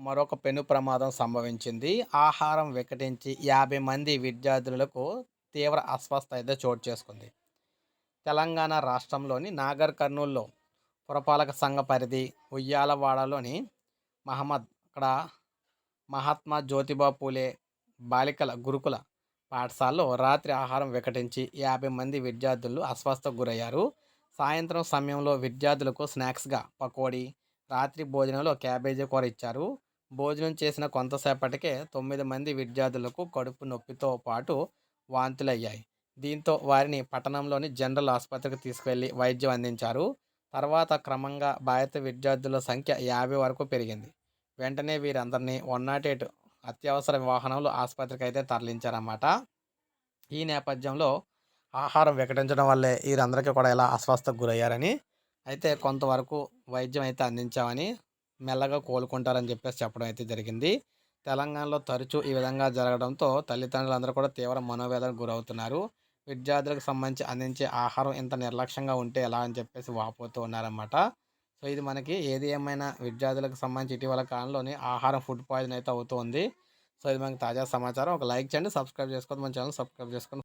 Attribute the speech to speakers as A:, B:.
A: మరొక పెను ప్రమాదం సంభవించింది. ఆహారం వికటించి యాభై మంది విద్యార్థులకు తీవ్ర అస్వస్థ అయితే చోటు చేసుకుంది. తెలంగాణ రాష్ట్రంలోని నాగర్ కర్నూల్లో పురపాలక సంఘ పరిధి ఉయ్యాలవాడలోని మహమ్మద్ అక్కడ మహాత్మా జ్యోతిబా పూలే బాలికల గురుకుల పాఠశాలలో రాత్రి ఆహారం వికటించి యాభై మంది విద్యార్థులు అస్వస్థకు గురయ్యారు. సాయంత్రం సమయంలో విద్యార్థులకు స్నాక్స్గా పకోడీ రాత్రి భోజనంలో క్యాబేజీ కూర ఇచ్చారు. భోజనం చేసిన కొంతసేపటికే తొమ్మిది మంది విద్యార్థులకు కడుపు నొప్పితో పాటు వాంతులయ్యాయి. దీంతో వారిని పట్టణంలోని జనరల్ ఆసుపత్రికి తీసుకెళ్ళి వైద్యం అందించారు. తర్వాత క్రమంగా బాధిత విద్యార్థుల సంఖ్య యాభై వరకు పెరిగింది. వెంటనే వీరందరినీ వన్ నాట్ ఎయిట్ అత్యవసర వాహనంలో ఆసుపత్రికి అయితే తరలించారన్నమాట. ఈ నేపథ్యంలో ఆహారం వికటించడం వల్లే వీరందరికీ కూడా ఇలా అస్వస్థకు గురయ్యారని అయితే కొంతవరకు వైద్యం అయితే అందించామని మెల్లగా కోలుకుంటారని చెప్పేసి చెప్పడం అయితే జరిగింది. తెలంగాణలో తరచూ ఈ విధంగా జరగడంతో తల్లిదండ్రులందరూ కూడా తీవ్ర మనోవేదనకు గురవుతున్నారు. విద్యార్థులకు సంబంధించి అందించే ఆహారం ఇంత నిర్లక్ష్యంగా ఉంటే ఎలా అని చెప్పేసి వాపోతూ ఉన్నారన్నమాట. సో ఇది మనకి ఏది ఏమైనా విద్యార్థులకు సంబంధించి ఇటీవల కాలంలోనే ఆహారం ఫుడ్ పాయిజన్ అయితే అవుతుంది సో ఇది మనకి తాజా సమాచారం. ఒక లైక్ చేయండి సబ్స్క్రైబ్ చేసుకోండి మన ఛానల్ సబ్స్క్రైబ్ చేసుకొని